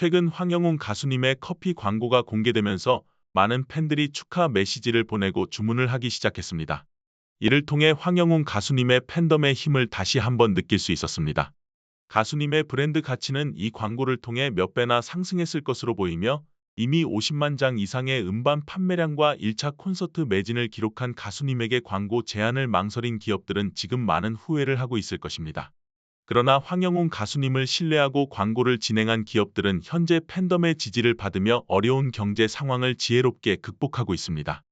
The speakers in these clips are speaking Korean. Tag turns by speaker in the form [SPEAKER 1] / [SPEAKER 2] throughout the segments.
[SPEAKER 1] 최근 황영웅 가수님의 커피 광고가 공개되면서 많은 팬들이 축하 메시지를 보내고 주문을 하기 시작했습니다. 이를 통해 황영웅 가수님의 팬덤의 힘을 다시 한번 느낄 수 있었습니다. 가수님의 브랜드 가치는 이 광고를 통해 몇 배나 상승했을 것으로 보이며 이미 50만 장 이상의 음반 판매량과 1차 콘서트 매진을 기록한 가수님에게 광고 제안을 망설인 기업들은 지금 많은 후회를 하고 있을 것입니다. 그러나 황영웅 가수님을 신뢰하고 광고를 진행한 기업들은 현재 팬덤의 지지를 받으며 어려운 경제 상황을 지혜롭게 극복하고 있습니다.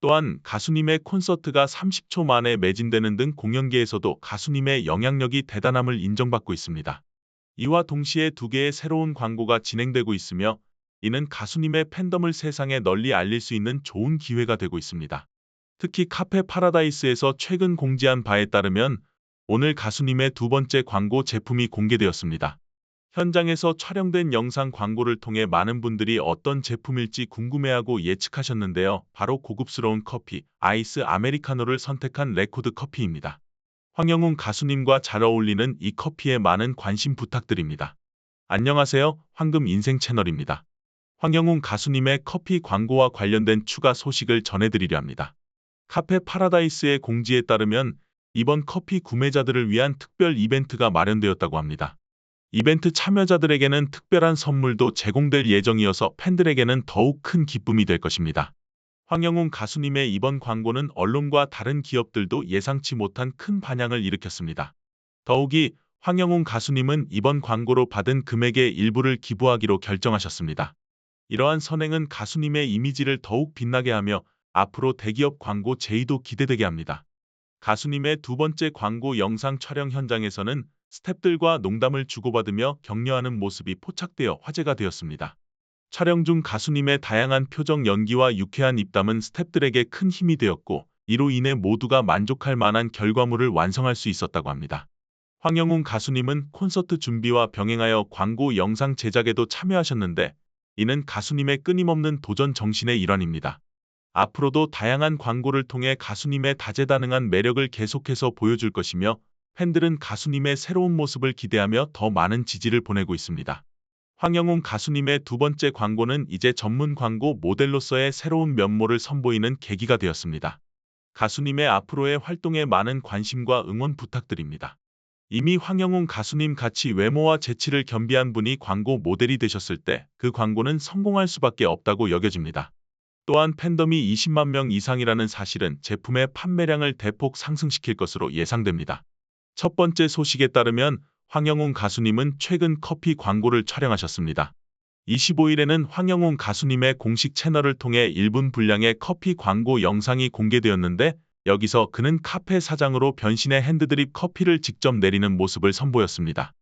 [SPEAKER 1] 또한 가수님의 콘서트가 30초 만에 매진되는 등 공연계에서도 가수님의 영향력이 대단함을 인정받고 있습니다. 이와 동시에 두 개의 새로운 광고가 진행되고 있으며 이는 가수님의 팬덤을 세상에 널리 알릴 수 있는 좋은 기회가 되고 있습니다. 특히 카페 파라다이스에서 최근 공지한 바에 따르면 오늘 가수님의 두 번째 광고 제품이 공개되었습니다. 현장에서 촬영된 영상 광고를 통해 많은 분들이 어떤 제품일지 궁금해하고 예측하셨는데요. 바로 고급스러운 커피, 아이스 아메리카노를 선택한 레코드 커피입니다. 황영웅 가수님과 잘 어울리는 이 커피에 많은 관심 부탁드립니다. 안녕하세요. 황금 인생 채널입니다. 황영웅 가수님의 커피 광고와 관련된 추가 소식을 전해드리려 합니다. 카페 파라다이스의 공지에 따르면 이번 커피 구매자들을 위한 특별 이벤트가 마련되었다고 합니다. 이벤트 참여자들에게는 특별한 선물도 제공될 예정이어서 팬들에게는 더욱 큰 기쁨이 될 것입니다. 황영웅 가수님의 이번 광고는 언론과 다른 기업들도 예상치 못한 큰 반향을 일으켰습니다. 더욱이 황영웅 가수님은 이번 광고로 받은 금액의 일부를 기부하기로 결정하셨습니다. 이러한 선행은 가수님의 이미지를 더욱 빛나게 하며 앞으로 대기업 광고 제의도 기대되게 합니다. 가수님의 두 번째 광고 영상 촬영 현장에서는 스탭들과 농담을 주고받으며 격려하는 모습이 포착되어 화제가 되었습니다. 촬영 중 가수님의 다양한 표정 연기와 유쾌한 입담은 스탭들에게 큰 힘이 되었고 이로 인해 모두가 만족할 만한 결과물을 완성할 수 있었다고 합니다. 황영웅 가수님은 콘서트 준비와 병행하여 광고 영상 제작에도 참여하셨는데 이는 가수님의 끊임없는 도전 정신의 일환입니다. 앞으로도 다양한 광고를 통해 가수님의 다재다능한 매력을 계속해서 보여줄 것이며 팬들은 가수님의 새로운 모습을 기대하며 더 많은 지지를 보내고 있습니다. 황영웅 가수님의 두 번째 광고는 이제 전문 광고 모델로서의 새로운 면모를 선보이는 계기가 되었습니다. 가수님의 앞으로의 활동에 많은 관심과 응원 부탁드립니다. 이미 황영웅 가수님 같이 외모와 재치를 겸비한 분이 광고 모델이 되셨을 때 그 광고는 성공할 수밖에 없다고 여겨집니다. 또한 팬덤이 20만 명 이상이라는 사실은 제품의 판매량을 대폭 상승시킬 것으로 예상됩니다. 첫 번째 소식에 따르면 황영웅 가수님은 최근 커피 광고를 촬영하셨습니다. 25일에는 황영웅 가수님의 공식 채널을 통해 1분 분량의 커피 광고 영상이 공개되었는데 여기서 그는 카페 사장으로 변신해 핸드드립 커피를 직접 내리는 모습을 선보였습니다.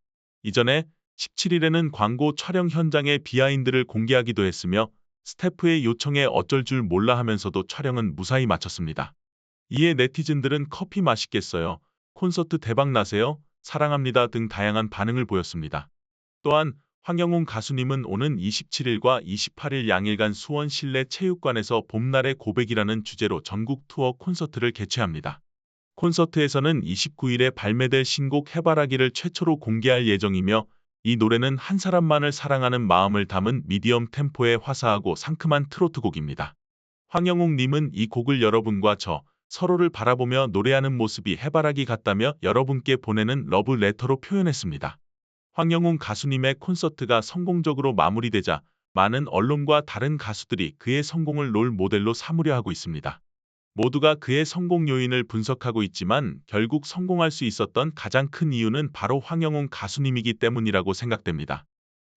[SPEAKER 1] 이전에 17일에는 광고 촬영 현장의 비하인드를 공개하기도 했으며 스태프의 요청에 어쩔 줄 몰라 하면서도 촬영은 무사히 마쳤습니다. 이에 네티즌들은 커피 맛있겠어요. 콘서트 대박 나세요. 사랑합니다 등 다양한 반응을 보였습니다. 또한 황영웅 가수님은 오는 27일과 28일 양일간 수원 실내 체육관에서 봄날의 고백이라는 주제로 전국 투어 콘서트를 개최합니다. 콘서트에서는 29일에 발매될 신곡 해바라기를 최초로 공개할 예정이며 이 노래는 한 사람만을 사랑하는 마음을 담은 미디엄 템포의 화사하고 상큼한 트로트곡입니다. 황영웅 님은 이 곡을 여러분과 저 서로를 바라보며 노래하는 모습이 해바라기 같다며 여러분께 보내는 러브 레터로 표현했습니다. 황영웅 가수님의 콘서트가 성공적으로 마무리되자 많은 언론과 다른 가수들이 그의 성공을 롤 모델로 삼으려 하고 있습니다. 모두가 그의 성공 요인을 분석하고 있지만 결국 성공할 수 있었던 가장 큰 이유는 바로 황영웅 가수님이기 때문이라고 생각됩니다.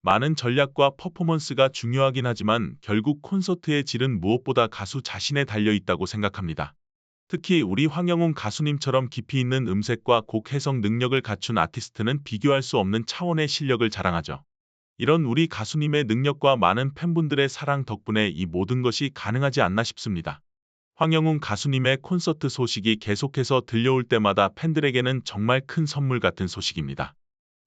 [SPEAKER 1] 많은 전략과 퍼포먼스가 중요하긴 하지만 결국 콘서트의 질은 무엇보다 가수 자신에 달려 있다고 생각합니다. 특히 우리 황영웅 가수님처럼 깊이 있는 음색과 곡 해석 능력을 갖춘 아티스트는 비교할 수 없는 차원의 실력을 자랑하죠. 이런 우리 가수님의 능력과 많은 팬분들의 사랑 덕분에 이 모든 것이 가능하지 않나 싶습니다. 황영웅 가수님의 콘서트 소식이 계속해서 들려올 때마다 팬들에게는 정말 큰 선물 같은 소식입니다.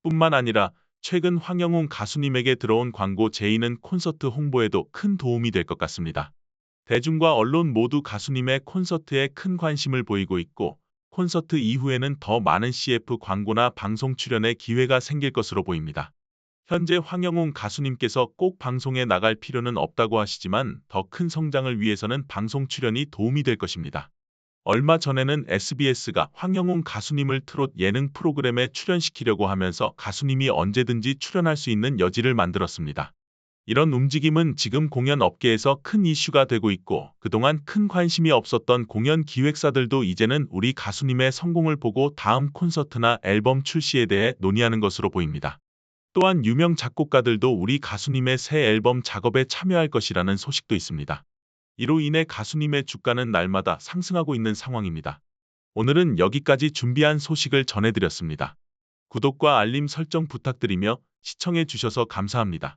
[SPEAKER 1] 뿐만 아니라 최근 황영웅 가수님에게 들어온 광고 제의는 콘서트 홍보에도 큰 도움이 될 것 같습니다. 대중과 언론 모두 가수님의 콘서트에 큰 관심을 보이고 있고 콘서트 이후에는 더 많은 CF 광고나 방송 출연의 기회가 생길 것으로 보입니다. 현재 황영웅 가수님께서 꼭 방송에 나갈 필요는 없다고 하시지만 더 큰 성장을 위해서는 방송 출연이 도움이 될 것입니다. 얼마 전에는 SBS가 황영웅 가수님을 트롯 예능 프로그램에 출연시키려고 하면서 가수님이 언제든지 출연할 수 있는 여지를 만들었습니다. 이런 움직임은 지금 공연 업계에서 큰 이슈가 되고 있고 그동안 큰 관심이 없었던 공연 기획사들도 이제는 우리 가수님의 성공을 보고 다음 콘서트나 앨범 출시에 대해 논의하는 것으로 보입니다. 또한 유명 작곡가들도 우리 가수님의 새 앨범 작업에 참여할 것이라는 소식도 있습니다. 이로 인해 가수님의 주가는 날마다 상승하고 있는 상황입니다. 오늘은 여기까지 준비한 소식을 전해드렸습니다. 구독과 알림 설정 부탁드리며 시청해 주셔서 감사합니다.